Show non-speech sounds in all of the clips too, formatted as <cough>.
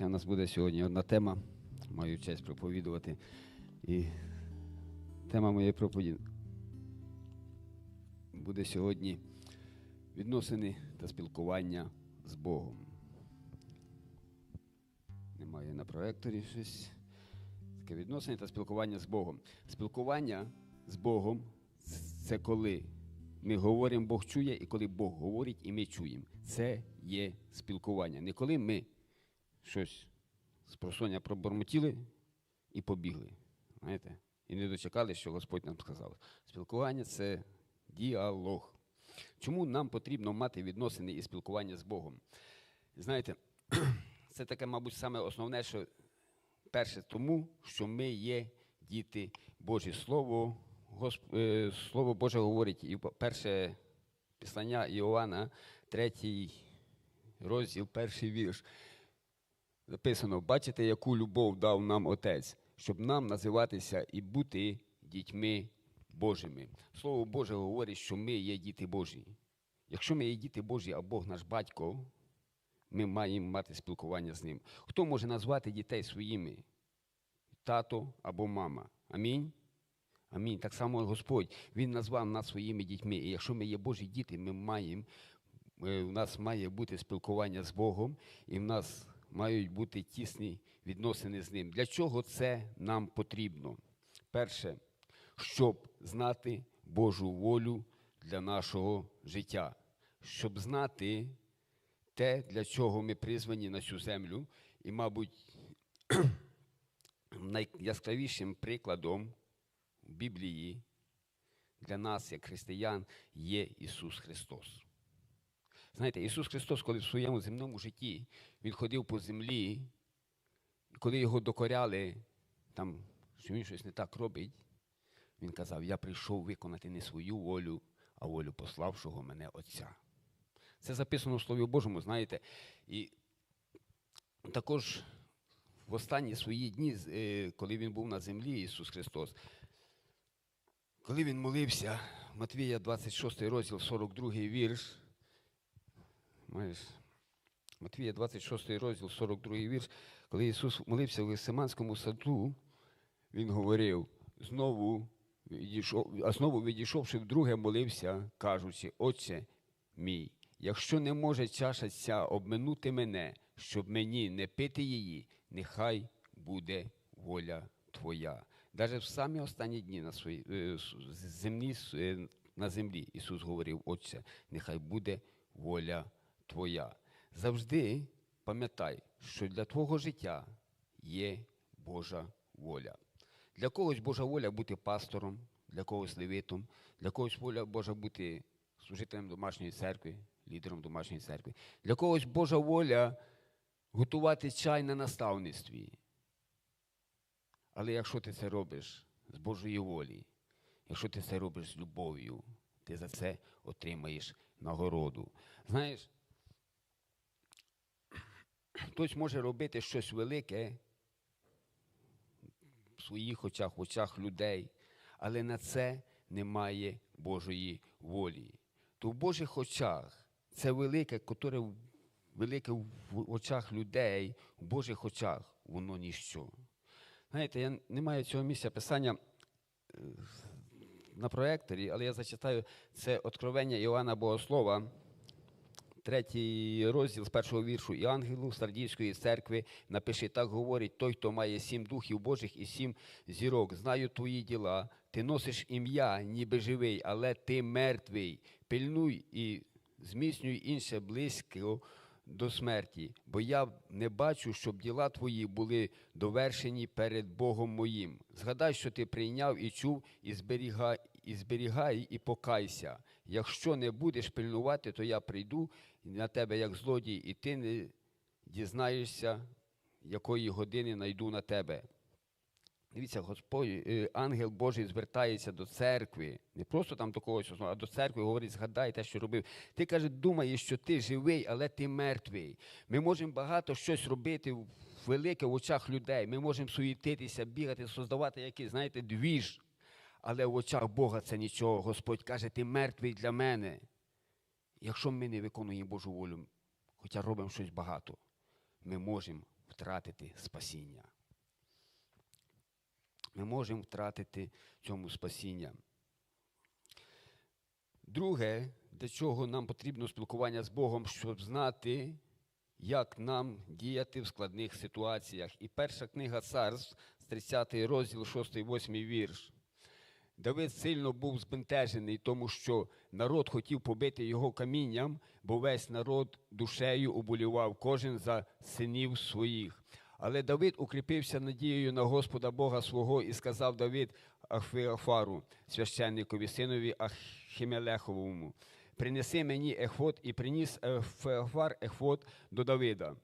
В нас буде сьогодні одна тема. Маю честь проповідувати. І тема моєї проповіді буде сьогодні відносини та спілкування з Богом. Немає на проекторі щось. Таке відносини та спілкування з Богом. Спілкування з Богом це коли ми говоримо, Бог чує, і коли Бог говорить, і ми чуємо. Це є спілкування. Не коли ми щось з просоння пробормотіли і побігли. Знаєте? І не дочекали, що Господь нам сказав. Спілкування це діалог. Чому нам потрібно мати відносини і спілкування з Богом? Знаєте, <clears throat> це таке, мабуть, саме основне, що перше, тому, що ми є діти Божі. Слово, Госп... е, Слово Боже говорить, і перше післання Іоанна, третій розділ, перший вірш. Записано: бачите, яку любов дав нам Отець, щоб нам називатися і бути дітьми Божими. Слово Боже говорить, що ми є діти Божі. Якщо ми є діти Божі, а Бог наш батько, ми маємо мати спілкування з ним. Хто може назвати дітей своїми? Тато або мама. Амінь. Амінь. Так само Господь, Він назвав нас своїми дітьми. І якщо ми є Божі діти, ми маємо, е, у нас має бути спілкування з Богом, і в нас мають бути тісні відносини з ним. Для чого це нам потрібно? Перше, щоб знати Божу волю для нашого життя, щоб знати те, для чого ми призвані на цю землю, і, мабуть, <clears throat> найяскравішим прикладом в Біблії для нас, як християн, є Ісус Христос. Знаєте, Ісус Христос, коли в своєму земному житті Він ходив по землі, коли його докоряли, там, що він щось не так робить, Він казав, я прийшов виконати не свою волю, а волю пославшого мене Отця. Це записано в Слові Божому, знаєте. І також в останні свої дні, коли Він був на землі, Ісус Христос, коли Він молився, Матвія 26 розділ, 42 вірш, Матвія 26 розділ, 42 вірш, коли Ісус молився в Гесиманському саду, Він говорив, знову відійшов, а знову відійшовши вдруге, молився, кажучи, Отче мій, якщо не може чаша ця обминути мене, щоб мені не пити її, нехай буде воля Твоя. Навіть в самі останні дні на свої, землі, на землі Ісус говорив, Отче, нехай буде воля Твоя. Завжди пам'ятай, що для твого життя є Божа воля. Для когось Божа воля бути пастором, для когось левитом, для когось воля Божа бути служителем домашньої церкви, лідером домашньої церкви. Для когось Божа воля готувати чай на наставництві. Але якщо ти це робиш з Божої волі, якщо ти це робиш з любов'ю, ти за це отримаєш нагороду. Знаєш, хтось може робити щось велике в своїх очах, в очах людей, але на це немає Божої волі. То в Божих очах це велике, яке велике в очах людей, в Божих очах, воно ніщо. Знаєте, я не маю цього місця писання на проекторі, але я зачитаю це откровення Іоанна Богослова, третій розділ з першого віршу і ангелу Сардійської церкви напише, так говорить той, хто має сім духів Божих і сім зірок. Знаю твої діла. Ти носиш ім'я, ніби живий, але ти мертвий. Пильнуй і зміцнюй інше близько до смерті, бо я не бачу, щоб діла твої були довершені перед Богом моїм. Згадай, що ти прийняв і чув, і зберігай, і зберігай, і покайся. Якщо не будеш пильнувати, то я прийду на тебе як злодій, і ти не дізнаєшся, якої години найду на тебе. Дивіться, Господь, ангел Божий звертається до церкви, не просто там до когось, а до церкви говорить, згадай те, що робив. Ти каже, думаєш, що ти живий, але ти мертвий. Ми можемо багато щось робити велике в очах людей. Ми можемо суєтитися, бігати, создавати якийсь, знаєте, двіж. Але в очах Бога це нічого. Господь каже, ти мертвий для мене. Якщо ми не виконуємо Божу волю, хоча робимо щось багато, ми можемо втратити спасіння. Ми можемо втратити цьому спасіння. Друге, для чого нам потрібно спілкування з Богом, щоб знати, як нам діяти в складних ситуаціях. І перша книга царств, з 30 розділ, 6-8 вірш. Давид сильно був збентежений, тому що народ хотів побити його камінням, бо весь народ душею оболівав, кожен за синів своїх. Але Давид укріпився надією на Господа Бога свого і сказав Давид Ахфеофару, священникові синові Ахімелеховому, принеси мені ехвот, і приніс Феофар ехвот до Давида.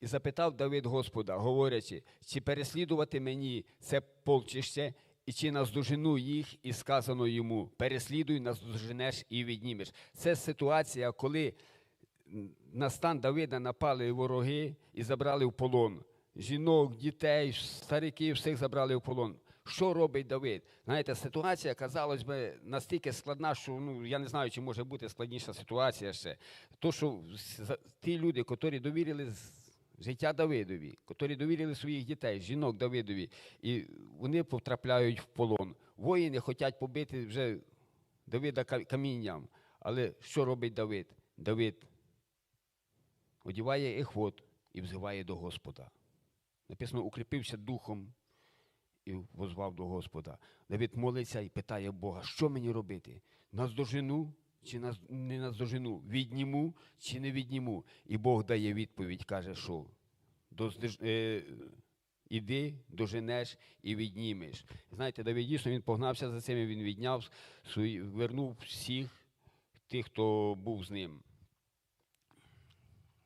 І запитав Давид Господа, говорячи, чи переслідувати мені це полчище, і чи наздожену їх, і сказано йому: переслідуй, наздоженеш і віднімеш. Це ситуація, коли на стан Давида напали вороги і забрали в полон. Жінок, дітей, стариків, всіх забрали в полон. Що робить Давид? Знаєте, ситуація, казалось би, настільки складна, що ну, я не знаю, чи може бути складніша ситуація ще. То, що ті люди, котрі довірили життя Давидові, котрі довірили своїх дітей, жінок Давидові, і вони потрапляють в полон. Воїни хочуть побити вже Давида камінням. Але що робить Давид? Давид одіває ехвот і взиває до Господа. Написано, укріпився духом і возвав до Господа. Давид молиться і питає Бога, що мені робити? Наздожену чи наз... не наздожену? Відніму чи не відніму? І Бог дає відповідь, каже, що доздож... е... іди, доженеш і віднімеш. Знаєте, Давид дійсно він погнався за цим, і він відняв, вернув всіх тих, хто був з ним.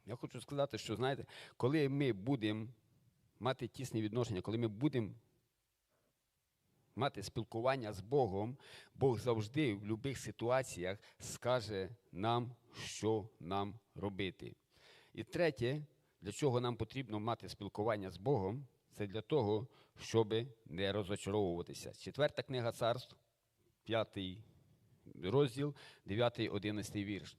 Я хочу сказати, що знаєте, коли ми будемо мати тісні відношення, коли ми будемо мати спілкування з Богом, Бог завжди в будь-яких ситуаціях скаже нам, що нам робити. І третє, для чого нам потрібно мати спілкування з Богом, це для того, щоб не розочаровуватися. Четверта книга царств, п'ятий розділ, 9-11 вірш.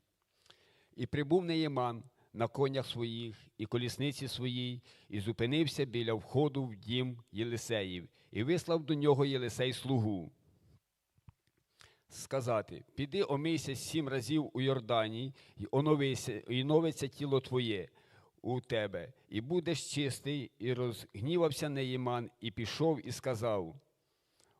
І прибув Неєман на конях своїх і колісниці своїй, і зупинився біля входу в дім Єлисеїв, і вислав до нього Єлисей слугу. Сказати: піди омийся сім разів у Йордані, і оновися, і новиться тіло твоє у тебе, і будеш чистий, і розгнівався Неєман, і пішов і сказав.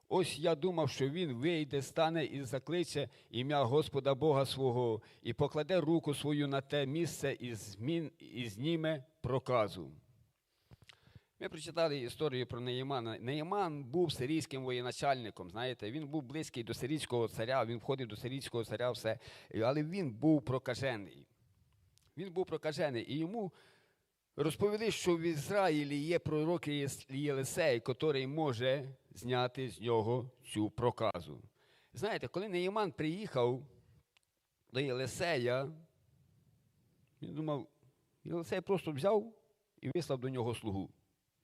Ось я думав, що він вийде, стане і закличе ім'я Господа Бога свого, і покладе руку свою на те місце і, змін, і зніме проказу. Ми прочитали історію про Неємана. Неєман був сирійським воєначальником, знаєте, він був близький до сирійського царя, він входив до сирійського царя, все, але він був прокажений. Він був прокажений, і йому розповіли, що в Ізраїлі є пророк Єлисей, який може зняти з нього цю проказу. Знаєте, коли Неєман приїхав до Єлисея, він думав, Єлисей просто взяв і вислав до нього слугу.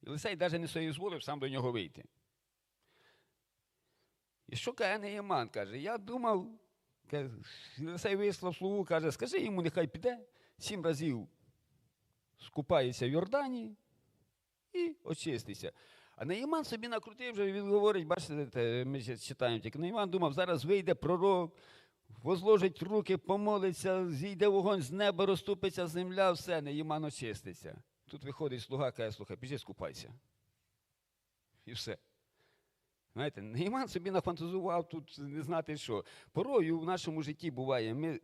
Єлисей навіть не соізволив сам до нього вийти. І що каже Неєман? Каже, я думав, Єлисей вислав слугу, каже, скажи йому, нехай піде сім разів скупається в Йордані і очиститься. А Неїман собі накрутив вже, він говорить, бачите, ми читаємо тільки. Неїман думав, зараз вийде пророк, возложить руки, помолиться, зійде вогонь з неба, розступиться земля, все, Неїман очиститься. Тут виходить слуга, каже, слухай, піди скупайся. І все. Знаєте, Неїман собі нафантазував тут не знати що. Порою в нашому житті буває, ми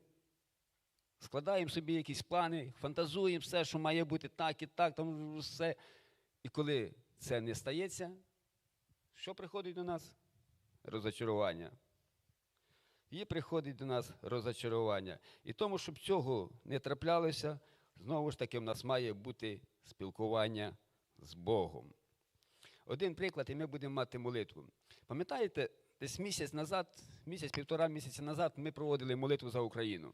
складаємо собі якісь плани, фантазуємо все, що має бути так і так, там все. І коли це не стається, що приходить до нас? Розочарування. І приходить до нас розочарування. І тому, щоб цього не траплялося, знову ж таки, в нас має бути спілкування з Богом. Один приклад, і ми будемо мати молитву. Пам'ятаєте, десь місяць назад, місяць-півтора місяця назад ми проводили молитву за Україну.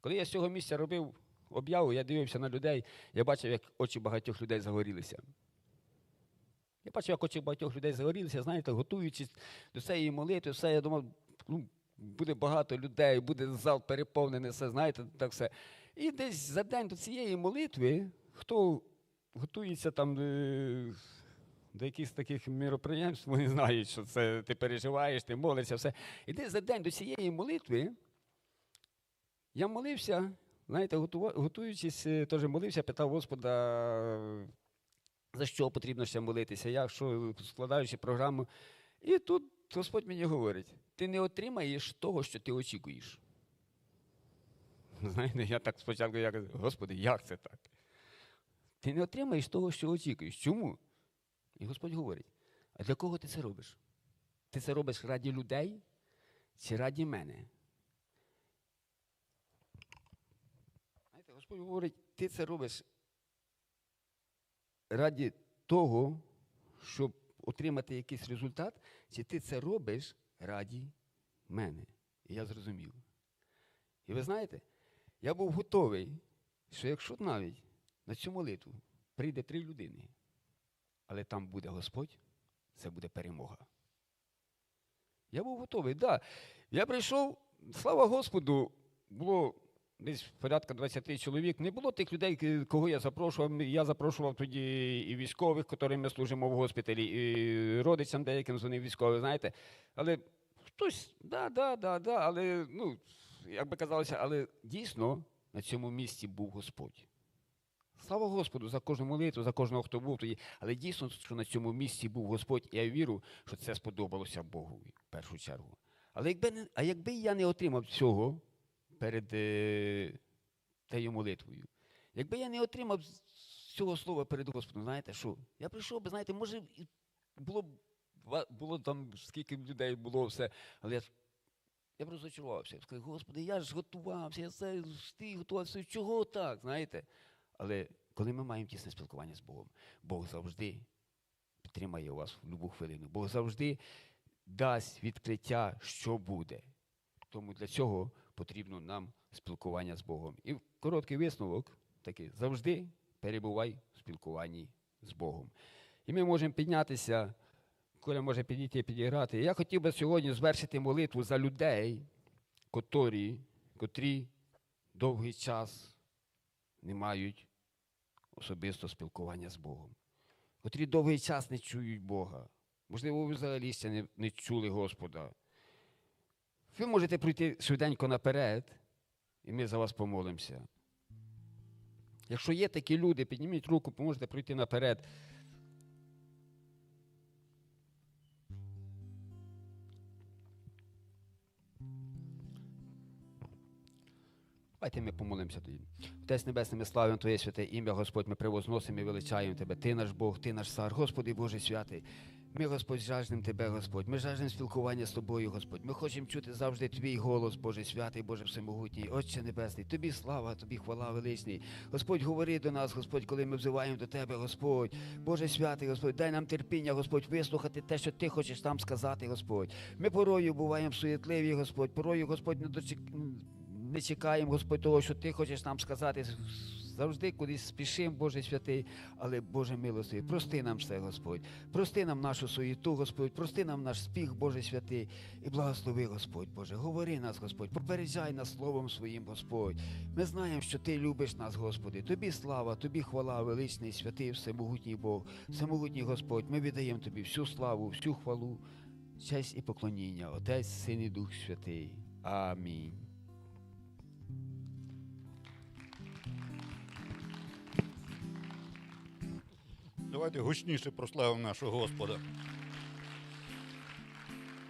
Коли я з цього місця робив об'яву, я дивився на людей, я бачив, як очі багатьох людей загорілися. Я бачив, як очі багатьох людей загорілися, знаєте, готуючись до цієї молитви, все, я думав, ну, буде багато людей, буде зал переповнений, все, знаєте, так все. І десь за день до цієї молитви, хто готуються там е, до якихось таких міроприємств, вони знають, що це ти переживаєш, ти молишся, все. І десь за день до цієї молитви я молився, знаєте, готуючись, е, теж молився, питав Господа, за що потрібно ще молитися, як що, складаючи програму. І тут Господь мені говорить: ти не отримаєш того, що ти очікуєш. <laughs> Знаєте, я так спочатку я Господи, як це так? Ти не отримаєш того, що очікуєш. Чому? І Господь говорить: а для кого ти це робиш? Ти це робиш раді людей чи раді мене? Знаєте, Господь говорить, ти це робиш раді того, щоб отримати якийсь результат, чи ти це робиш раді мене? І я зрозумів. І ви знаєте, я був готовий, що якщо навіть на цю молитву прийде три людини, але там буде Господь, це буде перемога. Я був готовий, так. Да. Я прийшов, слава Господу, було десь порядка 20 чоловік. Не було тих людей, кого я запрошував. Я запрошував тоді і військових, котрим ми служимо в госпіталі, і родичам деяким дзвонив військових, знаєте. Але хтось, да, да, да, да, але, ну, як би казалося, але дійсно на цьому місці був Господь. Слава Господу за кожну молитву, за кожного, хто був тоді. Але дійсно, що на цьому місці був Господь, я вірю, що це сподобалося Богу в першу чергу. Але якби а якби я не отримав цього перед е, тією молитвою, якби я не отримав цього слова перед Господом, знаєте що? Я прийшов би, знаєте, може, було, б було там скільки людей було все, але я, я просто зачарувався. Я сказав, Господи, я ж готувався, я це встиг готувався. Чого так? знаєте? Але коли ми маємо тісне спілкування з Богом, Бог завжди підтримає вас в будь-яку хвилину. Бог завжди дасть відкриття, що буде. Тому для цього потрібно нам спілкування з Богом. І короткий висновок такий завжди перебувай в спілкуванні з Богом. І ми можемо піднятися, Коля може підійти і підіграти. Я хотів би сьогодні звершити молитву за людей, котрі, котрі довгий час не мають особисто спілкування з Богом, котрі довгий час не чують Бога. Можливо, ви взагалі ще не, не чули Господа. Ви можете пройти швиденько наперед, і ми за вас помолимося. Якщо є такі люди, підніміть руку, поможете пройти наперед. Давайте ми помолимося тоді. Отець Небесний, ми славимо Твоє святе ім'я, Господь, ми превозносимо і величаємо Тебе. Ти наш Бог, Ти наш цар, Господи Боже святий. Ми, Господь, жаждемо Тебе, Господь. Ми жаждемо спілкування з Тобою, Господь. Ми хочемо чути завжди Твій голос, Боже святий, Боже всемогутній, Отче Небесний. Тобі слава, Тобі хвала величний. Господь, говори до нас, Господь, коли ми взиваємо до Тебе, Господь. Боже святий, Господь, дай нам терпіння, Господь, вислухати те, що Ти хочеш нам сказати, Господь. Ми порою буваємо суєтливі, Господь. Порою, Господь, не дочек... не чекаємо, Господь, того, що Ти хочеш нам сказати. Завжди кудись спішимо, Боже святий, але Боже милостивий, прости нам все, Господь. Прости нам нашу суєту, Господь, прости нам наш спіх, Боже святий, і благослови, Господь, Боже. Говори нас, Господь, попереджай нас словом своїм, Господь. Ми знаємо, що Ти любиш нас, Господи. Тобі слава, Тобі хвала, величний, святий, всемогутній Бог, всемогутній Господь. Ми віддаємо Тобі всю славу, всю хвалу, честь і поклоніння, Отець, Син і Дух Святий. Амінь. Давайте гучніше прославимо нашого Господа.